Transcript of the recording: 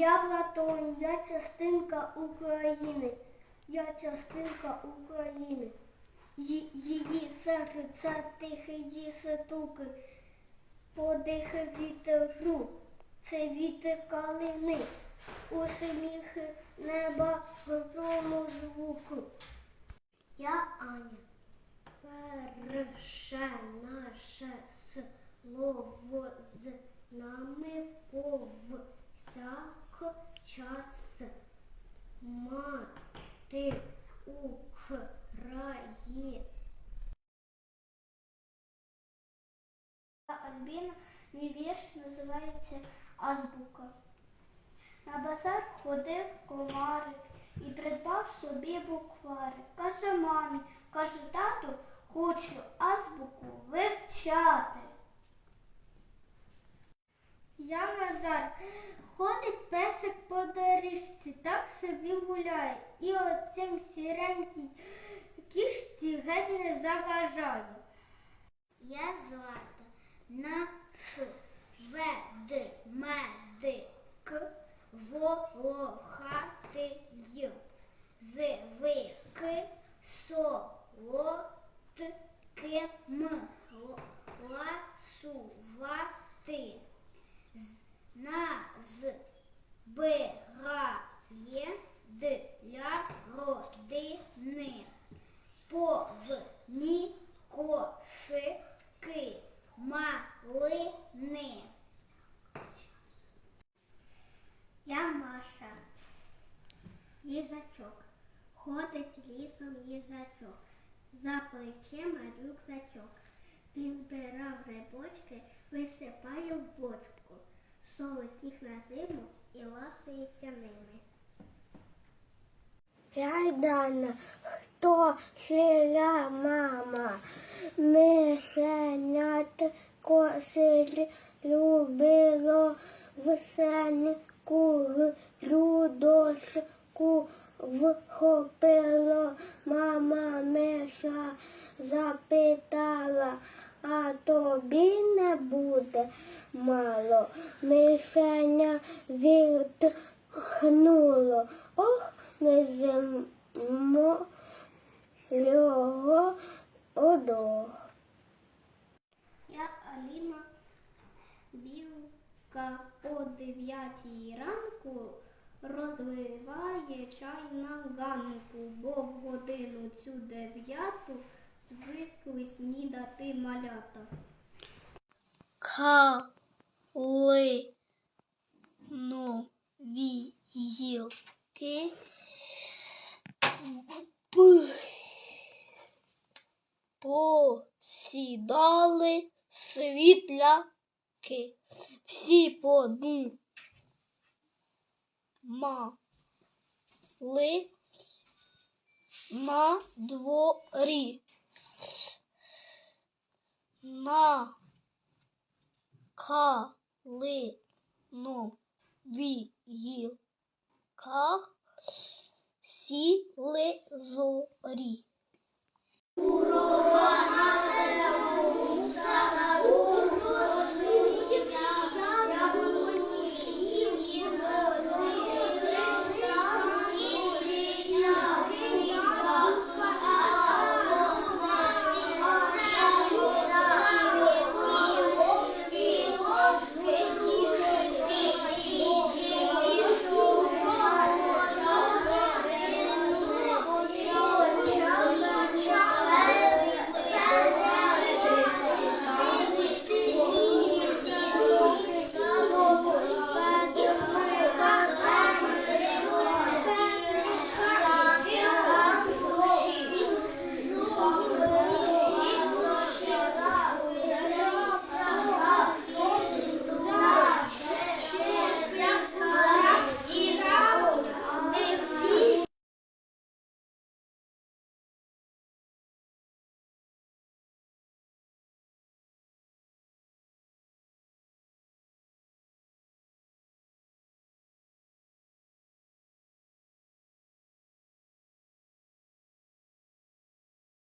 Я Платон, я частинка України. Я частинка України. Її серце це тихі стуки, подихи вітеру, це вітер калини, усміхи неба грому звуку. Я Аня. Перше наше слово з нами повсякчас мати Україні. Альбіна, мій вірш називається Азбука. На базар ходив комарик і придбав собі букварик. Каже мамі, каже тату, хочу азбуку вивчати. Я Назар. Ходить песик по доріжці, так собі гуляє, і оцим сіренькій кішці геть не заважає. Я Злата, наш ведмедик, волохатий, звик солодким ласувати. Назбирає для родини повні кошики малини. Я Маша, їжачок, ходить лісом їжачок, за плечима рюкзачок. Він збирав грибочки, висипає в бочку, солить їх на зиму і ласується ними. Я Дана, хто шиля мама, мишенятко силі любило весеньку грудочку вхопило, мама миша запитала, а тобі не буде мало. Мишеня зітхнуло. Ох, не зимо його одох. Я Аліна Білка о дев'ятій ранку розливає чай на ганку, бо в годину цю дев'яту звикли снідати малята. Кали нові гілки посідали світляки. Всі подумали на дворі. На калинові гілках сіли зорі. Урова